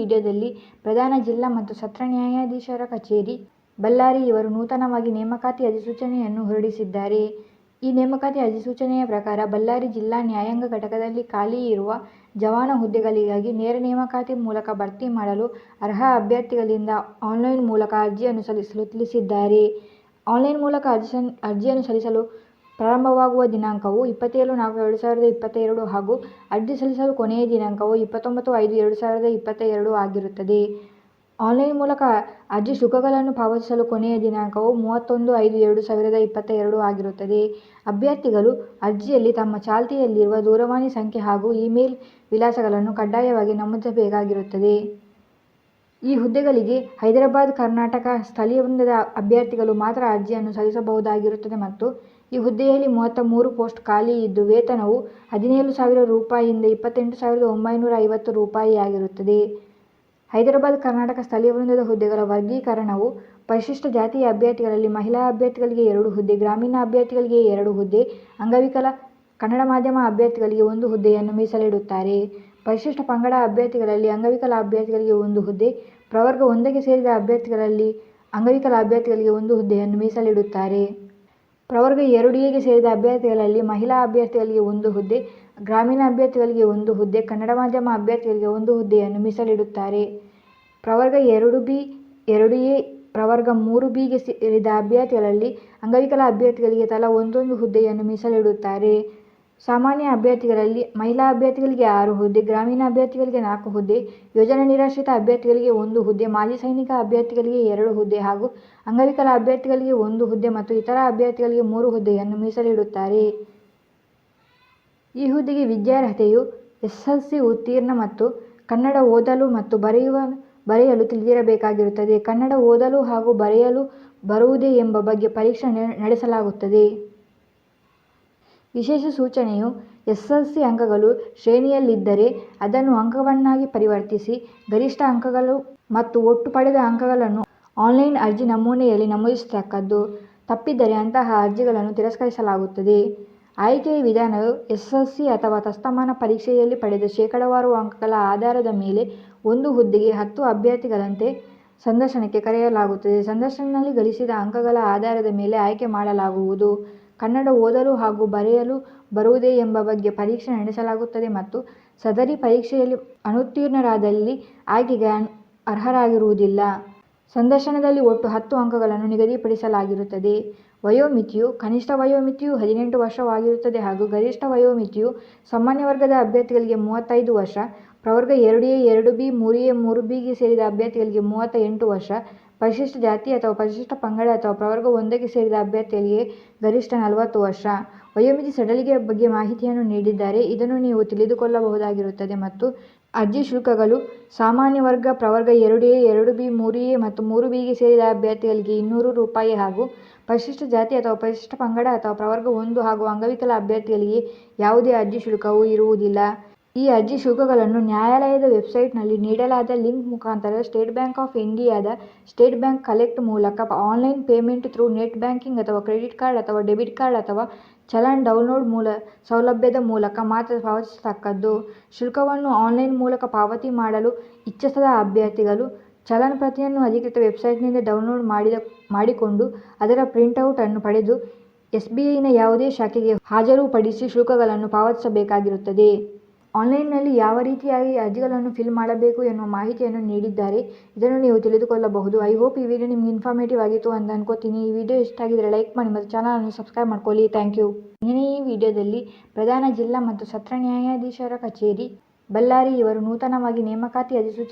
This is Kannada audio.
ವಿಡಿಯೋದಲ್ಲಿ ಪ್ರಧಾನ ಜಿಲ್ಲಾ ಮತ್ತು ಸತ್ರ ನ್ಯಾಯಾಧೀಶರ ಕಚೇರಿ, ಬಳ್ಳಾರಿ ಇವರು ನೂತನವಾಗಿ ನೇಮಕಾತಿ ಅಧಿಸೂಚನೆಯನ್ನು ಹೊರಡಿಸಿದ್ದಾರೆ. ಈ ನೇಮಕಾತಿ ಅಧಿಸೂಚನೆಯ ಪ್ರಕಾರ ಬಳ್ಳಾರಿ ಜಿಲ್ಲಾ ನ್ಯಾಯಾಂಗ ಘಟಕದಲ್ಲಿ ಖಾಲಿ ಇರುವ ಜವಾನ ಹುದ್ದೆಗಳಿಗಾಗಿ ನೇರ ನೇಮಕಾತಿ ಮೂಲಕ ಭರ್ತಿ ಮಾಡಲು ಅರ್ಹ ಅಭ್ಯರ್ಥಿಗಳಿಂದ ಆನ್ಲೈನ್ ಮೂಲಕ ಅರ್ಜಿಯನ್ನು ಸಲ್ಲಿಸಲು ತಿಳಿಸಿದ್ದಾರೆ. ಆನ್ಲೈನ್ ಮೂಲಕ ಅರ್ಜಿ ಅರ್ಜಿಯನ್ನು ಸಲ್ಲಿಸಲು ಪ್ರಾರಂಭವಾಗುವ ದಿನಾಂಕವು ಇಪ್ಪತ್ತೇಳು ನಾಲ್ಕು ಎರಡು ಸಾವಿರದ ಇಪ್ಪತ್ತೆರಡು ಹಾಗೂ ಅರ್ಜಿ ಸಲ್ಲಿಸಲು ಕೊನೆಯ ದಿನಾಂಕವು ಇಪ್ಪತ್ತೊಂಬತ್ತು ಐದು ಎರಡು ಸಾವಿರದ ಇಪ್ಪತ್ತೆರಡು ಆಗಿರುತ್ತದೆ. ಆನ್ಲೈನ್ ಮೂಲಕ ಅರ್ಜಿ ಶುಲ್ಕಗಳನ್ನು ಪಾವತಿಸಲು ಕೊನೆಯ ದಿನಾಂಕವು ಮೂವತ್ತೊಂದು ಐದು ಎರಡು ಸಾವಿರದ ಇಪ್ಪತ್ತೆರಡು ಆಗಿರುತ್ತದೆ. ಅಭ್ಯರ್ಥಿಗಳು ಅರ್ಜಿಯಲ್ಲಿ ತಮ್ಮ ಚಾಲ್ತಿಯಲ್ಲಿರುವ ದೂರವಾಣಿ ಸಂಖ್ಯೆ ಹಾಗೂ ಇ-ಮೇಲ್ ವಿಳಾಸಗಳನ್ನು ಕಡ್ಡಾಯವಾಗಿ ನಮೂದಿಸಬೇಕಾಗಿರುತ್ತದೆ. ಈ ಹುದ್ದೆಗಳಿಗೆ ಹೈದರಾಬಾದ್, ಕರ್ನಾಟಕ ಸ್ಥಳೀಯ ವೃಂದದ ಅಭ್ಯರ್ಥಿಗಳು ಮಾತ್ರ ಅರ್ಜಿಯನ್ನು ಸಲ್ಲಿಸಬಹುದಾಗಿರುತ್ತದೆ ಮತ್ತು ಈ ಹುದ್ದೆಯಲ್ಲಿ ಮೂವತ್ತಮೂರು ಪೋಸ್ಟ್ ಖಾಲಿ ಇದ್ದು ವೇತನವು ಹದಿನೇಳು ಸಾವಿರ ರೂಪಾಯಿಯಿಂದ ಇಪ್ಪತ್ತೆಂಟು ಸಾವಿರದ ಒಂಬೈನೂರ ಐವತ್ತು ರೂಪಾಯಿಯಾಗಿರುತ್ತದೆ. ಹೈದರಾಬಾದ್ ಕರ್ನಾಟಕ ಸ್ಥಳೀಯವೃಂದದ ಹುದ್ದೆಗಳ ವರ್ಗೀಕರಣವು ಪರಿಶಿಷ್ಟ ಜಾತಿಯ ಅಭ್ಯರ್ಥಿಗಳಲ್ಲಿ ಮಹಿಳಾ ಅಭ್ಯರ್ಥಿಗಳಿಗೆ ಎರಡು ಹುದ್ದೆ, ಗ್ರಾಮೀಣ ಅಭ್ಯರ್ಥಿಗಳಿಗೆ ಎರಡು ಹುದ್ದೆ, ಅಂಗವಿಕಲ ಕನ್ನಡ ಮಾಧ್ಯಮ ಅಭ್ಯರ್ಥಿಗಳಿಗೆ ಒಂದು ಹುದ್ದೆಯನ್ನು ಮೀಸಲಿಡುತ್ತಾರೆ. ಪರಿಶಿಷ್ಟ ಪಂಗಡ ಅಭ್ಯರ್ಥಿಗಳಲ್ಲಿ ಅಂಗವಿಕಲ ಅಭ್ಯರ್ಥಿಗಳಿಗೆ ಒಂದು ಹುದ್ದೆ, ಪ್ರವರ್ಗ ಒಂದಕ್ಕೆ ಸೇರಿದ ಅಭ್ಯರ್ಥಿಗಳಲ್ಲಿ ಅಂಗವಿಕಲ ಅಭ್ಯರ್ಥಿಗಳಿಗೆ ಒಂದು ಹುದ್ದೆಯನ್ನು ಮೀಸಲಿಡುತ್ತಾರೆ. ಪ್ರವರ್ಗ ಎರಡು ಎಗೆ ಸೇರಿದ ಅಭ್ಯರ್ಥಿಗಳಲ್ಲಿ ಮಹಿಳಾ ಅಭ್ಯರ್ಥಿಗಳಿಗೆ ಒಂದು ಹುದ್ದೆ, ಗ್ರಾಮೀಣ ಅಭ್ಯರ್ಥಿಗಳಿಗೆ ಒಂದು ಹುದ್ದೆ, ಕನ್ನಡ ಮಾಧ್ಯಮ ಅಭ್ಯರ್ಥಿಗಳಿಗೆ ಒಂದು ಹುದ್ದೆಯನ್ನು ಮೀಸಲಿಡುತ್ತಾರೆ. ಪ್ರವರ್ಗ ಎರಡು ಬಿ, ಎರಡು ಎ, ಪ್ರವರ್ಗ ಮೂರು ಬಿಗೆ ಸೇರಿದ ಅಭ್ಯರ್ಥಿಗಳಲ್ಲಿ ಅಂಗವಿಕಲ ಅಭ್ಯರ್ಥಿಗಳಿಗೆ ತಲಾ ಒಂದೊಂದು ಹುದ್ದೆಯನ್ನು ಮೀಸಲಿಡುತ್ತಾರೆ. ಸಾಮಾನ್ಯ ಅಭ್ಯರ್ಥಿಗಳಲ್ಲಿ ಮಹಿಳಾ ಅಭ್ಯರ್ಥಿಗಳಿಗೆ ಆರು ಹುದ್ದೆ, ಗ್ರಾಮೀಣ ಅಭ್ಯರ್ಥಿಗಳಿಗೆ ನಾಲ್ಕು ಹುದ್ದೆ, ಯೋಜನಾ ನಿರಾಶ್ರಿತ ಅಭ್ಯರ್ಥಿಗಳಿಗೆ ಒಂದು ಹುದ್ದೆ, ಮಾಜಿ ಸೈನಿಕ ಅಭ್ಯರ್ಥಿಗಳಿಗೆ ಎರಡು ಹುದ್ದೆ ಹಾಗೂ ಅಂಗವಿಕಲ ಅಭ್ಯರ್ಥಿಗಳಿಗೆ ಒಂದು ಹುದ್ದೆ ಮತ್ತು ಇತರ ಅಭ್ಯರ್ಥಿಗಳಿಗೆ ಮೂರು ಹುದ್ದೆಯನ್ನು ಮೀಸಲಿಡುತ್ತಾರೆ. ಈ ಹುದ್ದೆಗೆ ವಿದ್ಯಾರ್ಹತೆಯು ಎಸ್ಎಸ್ಎಲ್ಸಿ ಉತ್ತೀರ್ಣ ಮತ್ತು ಕನ್ನಡ ಓದಲು ಮತ್ತು ಬರೆಯುವ ಬರೆಯಲು ತಿಳಿದಿರಬೇಕಾಗಿರುತ್ತದೆ. ಕನ್ನಡ ಓದಲು ಹಾಗೂ ಬರೆಯಲು ಬರುವುದೇ ಎಂಬ ಬಗ್ಗೆ ಪರೀಕ್ಷೆ ನಡೆಸಲಾಗುತ್ತದೆ. ವಿಶೇಷ ಸೂಚನೆಯು ಎಸ್ಎಸ್ಎಲ್ಸಿ ಅಂಕಗಳು ಶ್ರೇಣಿಯಲ್ಲಿದ್ದರೆ ಅದನ್ನು ಅಂಕವನ್ನಾಗಿ ಪರಿವರ್ತಿಸಿ ಗರಿಷ್ಠ ಅಂಕಗಳು ಮತ್ತು ಒಟ್ಟು ಪಡೆದ ಅಂಕಗಳನ್ನು ಆನ್ಲೈನ್ ಅರ್ಜಿ ನಮೂನೆಯಲ್ಲಿ ನಮೂದಿಸತಕ್ಕದ್ದು. ತಪ್ಪಿದ್ದರೆ ಅಂತಹ ಅರ್ಜಿಗಳನ್ನು ತಿರಸ್ಕರಿಸಲಾಗುತ್ತದೆ. ಆಯ್ಕೆಯ ವಿಧಾನವು ಎಸ್ಎಸ್ಎಲ್ಸಿ ಅಥವಾ ತಸ್ತಮಾನ ಪರೀಕ್ಷೆಯಲ್ಲಿ ಪಡೆದ ಶೇಕಡಾವಾರು ಅಂಕಗಳ ಆಧಾರದ ಮೇಲೆ ಒಂದು ಹುದ್ದೆಗೆ ಹತ್ತು ಅಭ್ಯರ್ಥಿಗಳಂತೆ ಸಂದರ್ಶನಕ್ಕೆ ಕರೆಯಲಾಗುತ್ತದೆ. ಸಂದರ್ಶನದಲ್ಲಿ ಗಳಿಸಿದ ಅಂಕಗಳ ಆಧಾರದ ಮೇಲೆ ಆಯ್ಕೆ ಮಾಡಲಾಗುವುದು. ಕನ್ನಡ ಓದಲು ಹಾಗೂ ಬರೆಯಲು ಬರುವುದೇ ಎಂಬ ಬಗ್ಗೆ ಪರೀಕ್ಷೆ ನಡೆಸಲಾಗುತ್ತದೆ ಮತ್ತು ಸದರಿ ಪರೀಕ್ಷೆಯಲ್ಲಿ ಅನುತ್ತೀರ್ಣರಾದಲ್ಲಿ ಆಯ್ಕೆಗೆ ಅರ್ಹರಾಗಿರುವುದಿಲ್ಲ. ಸಂದರ್ಶನದಲ್ಲಿ ಒಟ್ಟು ಹತ್ತು ಅಂಕಗಳನ್ನು ನಿಗದಿಪಡಿಸಲಾಗಿರುತ್ತದೆ. ವಯೋಮಿತಿಯು ಕನಿಷ್ಠ ವಯೋಮಿತಿಯು ಹದಿನೆಂಟು ವರ್ಷವಾಗಿರುತ್ತದೆ ಹಾಗೂ ಗರಿಷ್ಠ ವಯೋಮಿತಿಯು ಸಾಮಾನ್ಯ ವರ್ಗದ ಅಭ್ಯರ್ಥಿಗಳಿಗೆ ಮೂವತ್ತೈದು ವರ್ಷ, ಪ್ರವರ್ಗ ಎರಡು ಎ, ಎರಡು ಬಿ, ಮೂರು ಎ, ಮೂರು ಬಿಗೆ ಸೇರಿದ ಅಭ್ಯರ್ಥಿಗಳಿಗೆ ಮೂವತ್ತ ಎಂಟು ವರ್ಷ, ಪರಿಶಿಷ್ಟ ಜಾತಿ ಅಥವಾ ಪರಿಶಿಷ್ಟ ಪಂಗಡ ಅಥವಾ ಪ್ರವರ್ಗ ಒಂದಕ್ಕೆ ಸೇರಿದ ಅಭ್ಯರ್ಥಿಗಳಿಗೆ ಗರಿಷ್ಠ ನಲವತ್ತು ವರ್ಷ. ವಯೋಮಿತಿ ಸಡಿಲಿಕೆ ಬಗ್ಗೆ ಮಾಹಿತಿಯನ್ನು ನೀಡಿದ್ದಾರೆ. ಇದನ್ನು ನೀವು ತಿಳಿದುಕೊಳ್ಳಬಹುದಾಗಿರುತ್ತದೆ ಮತ್ತು ಅರ್ಜಿ ಶುಲ್ಕಗಳು ಸಾಮಾನ್ಯ ವರ್ಗ, ಪ್ರವರ್ಗ ಎರಡು ಎ, ಎರಡು ಬಿ, ಮೂರು ಎ ಮತ್ತು ಮೂರು ಬಿಗೆ ಸೇರಿದ ಅಭ್ಯರ್ಥಿಗಳಿಗೆ ಇನ್ನೂರು ರೂಪಾಯಿ ಹಾಗೂ ಪರಿಶಿಷ್ಟ ಜಾತಿ ಅಥವಾ ಪರಿಶಿಷ್ಟ ಪಂಗಡ ಅಥವಾ ಪ್ರವರ್ಗ ಒಂದು ಹಾಗೂ ಅಂಗವಿಕಲ ಅಭ್ಯರ್ಥಿಗಳಿಗೆ ಯಾವುದೇ ಅರ್ಜಿ ಶುಲ್ಕವು ಇರುವುದಿಲ್ಲ. ಈ ಅರ್ಜಿ ಶುಲ್ಕಗಳನ್ನು ನ್ಯಾಯಾಲಯದ ವೆಬ್ಸೈಟ್ನಲ್ಲಿ ನೀಡಲಾದ ಲಿಂಕ್ ಮುಖಾಂತರ ಸ್ಟೇಟ್ ಬ್ಯಾಂಕ್ ಆಫ್ ಇಂಡಿಯಾದ ಸ್ಟೇಟ್ ಬ್ಯಾಂಕ್ ಕಲೆಕ್ಟ್ ಮೂಲಕ online payment through net banking ಅಥವಾ ಕ್ರೆಡಿಟ್ ಕಾರ್ಡ್ ಅಥವಾ ಡೆಬಿಟ್ ಕಾರ್ಡ್ ಅಥವಾ ಚಲನ್ ಡೌನ್ಲೋಡ್ ಮೂಲ ಸೌಲಭ್ಯದ ಮೂಲಕ ಮಾತ್ರ ಪಾವತಿಸತಕ್ಕದ್ದು. ಶುಲ್ಕವನ್ನು ಆನ್ಲೈನ್ ಮೂಲಕ ಪಾವತಿ ಮಾಡಲು ಇಚ್ಛಿಸದ ಅಭ್ಯರ್ಥಿಗಳು ಚಲನ್ ಪ್ರತಿಯನ್ನು ಅಧಿಕೃತ ವೆಬ್ಸೈಟ್ನಿಂದ ಡೌನ್ಲೋಡ್ ಮಾಡಿದ, ಮಾಡಿಕೊಂಡು ಅದರ ಪ್ರಿಂಟೌಟ್ ಅನ್ನು ಪಡೆದು ಎಸ್ಬಿಐನ ಯಾವುದೇ ಶಾಖೆಗೆ ಹಾಜರುಪಡಿಸಿ ಶುಲ್ಕಗಳನ್ನು ಪಾವತಿಸಬೇಕಾಗಿರುತ್ತದೆ. ಆನ್ಲೈನ್ನಲ್ಲಿ ಯಾವ ರೀತಿಯಾಗಿ ಅರ್ಜಿಗಳನ್ನು ಫಿಲ್ ಮಾಡಬೇಕು ಎನ್ನುವ ಮಾಹಿತಿಯನ್ನು ನೀಡಿದ್ದಾರೆ. ಇದನ್ನು ನೀವು ತಿಳಿದುಕೊಳ್ಳಬಹುದು. ಐ ಹೋಪ್ ಈ ವಿಡಿಯೋ ನಿಮಗೆ ಇನ್ಫಾರ್ಮೇಟಿವ್ ಆಗಿತ್ತು ಅಂತ ಅನ್ಕೋತೀನಿ. ಈ ವಿಡಿಯೋ ಇಷ್ಟ ಆಗಿದ್ರೆ ಲೈಕ್ ಮಾಡಿ ಮತ್ತು ಚಾನಲನ್ನು ಸಬ್ಸ್ಕ್ರೈಬ್ ಮಾಡ್ಕೊಳ್ಳಿ. Thank you. ಇಂದಿನ ಈ ವಿಡಿಯೋದಲ್ಲಿ ಪ್ರಧಾನ ಜಿಲ್ಲಾ ಮತ್ತು ಸತ್ರ ನ್ಯಾಯಾಧೀಶರ ಕಚೇರಿ, ಬಳ್ಳಾರಿ ಇವರು ನೂತನವಾಗಿ ನೇಮಕಾತಿ ಅಧಿಸೂಚನೆ